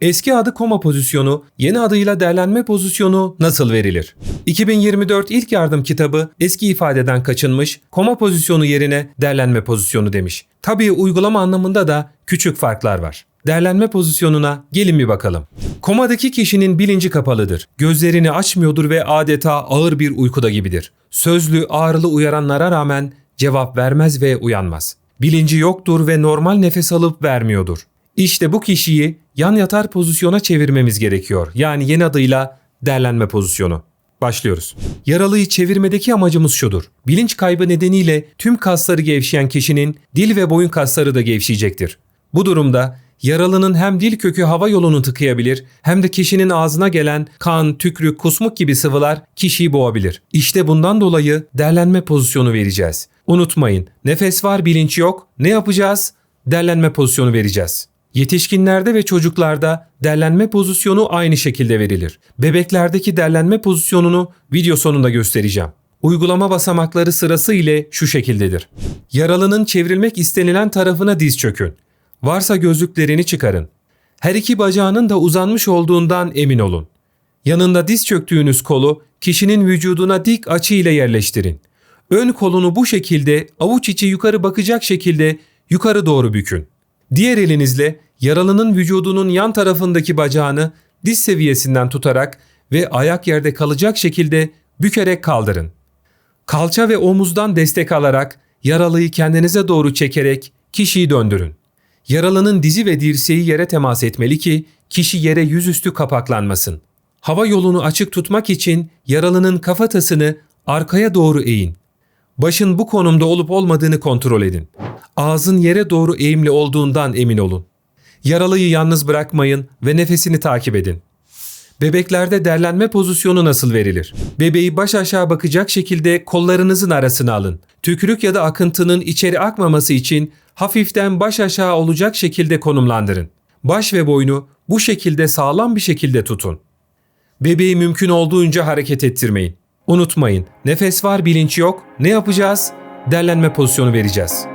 Eski adı koma pozisyonu, yeni adıyla derlenme pozisyonu nasıl verilir? 2024 ilk yardım kitabı eski ifadeden kaçınmış, koma pozisyonu yerine derlenme pozisyonu demiş. Tabii uygulama anlamında da küçük farklar var. Derlenme pozisyonuna gelin bir bakalım. Komadaki kişinin bilinci kapalıdır. Gözlerini açmıyordur ve adeta ağır bir uykuda gibidir. Sözlü, ağrılı uyaranlara rağmen cevap vermez ve uyanmaz. Bilinci yoktur ve normal nefes alıp vermiyordur. İşte bu kişiyi yan yatar pozisyona çevirmemiz gerekiyor. Yani yeni adıyla derlenme pozisyonu. Başlıyoruz. Yaralıyı çevirmedeki amacımız şudur. Bilinç kaybı nedeniyle tüm kasları gevşeyen kişinin dil ve boyun kasları da gevşeyecektir. Bu durumda yaralının hem dil kökü hava yolunu tıkayabilir hem de kişinin ağzına gelen kan, tükrük, kusmuk gibi sıvılar kişiyi boğabilir. İşte bundan dolayı derlenme pozisyonu vereceğiz. Unutmayın, nefes var bilinç yok. Ne yapacağız? Derlenme pozisyonu vereceğiz. Yetişkinlerde ve çocuklarda derlenme pozisyonu aynı şekilde verilir. Bebeklerdeki derlenme pozisyonunu video sonunda göstereceğim. Uygulama basamakları sırası ile şu şekildedir. Yaralının çevrilmek istenilen tarafına diz çökün. Varsa gözlüklerini çıkarın. Her iki bacağının da uzanmış olduğundan emin olun. Yanında diz çöktüğünüz kolu kişinin vücuduna dik açı ile yerleştirin. Ön kolunu bu şekilde avuç içi yukarı bakacak şekilde yukarı doğru bükün. Diğer elinizle yaralının vücudunun yan tarafındaki bacağını diz seviyesinden tutarak ve ayak yerde kalacak şekilde bükerek kaldırın. Kalça ve omuzdan destek alarak yaralıyı kendinize doğru çekerek kişiyi döndürün. Yaralının dizi ve dirseği yere temas etmeli ki kişi yere yüzüstü kapaklanmasın. Hava yolunu açık tutmak için yaralının kafatasını arkaya doğru eğin. Başın bu konumda olup olmadığını kontrol edin. Ağzın yere doğru eğimli olduğundan emin olun. Yaralıyı yalnız bırakmayın ve nefesini takip edin. Bebeklerde derlenme pozisyonu nasıl verilir? Bebeği baş aşağı bakacak şekilde kollarınızın arasına alın. Tükürük ya da akıntının içeri akmaması için hafiften baş aşağı olacak şekilde konumlandırın. Baş ve boynu bu şekilde sağlam bir şekilde tutun. Bebeği mümkün olduğunca hareket ettirmeyin. Unutmayın, nefes var bilinç yok. Ne yapacağız? Derlenme pozisyonu vereceğiz.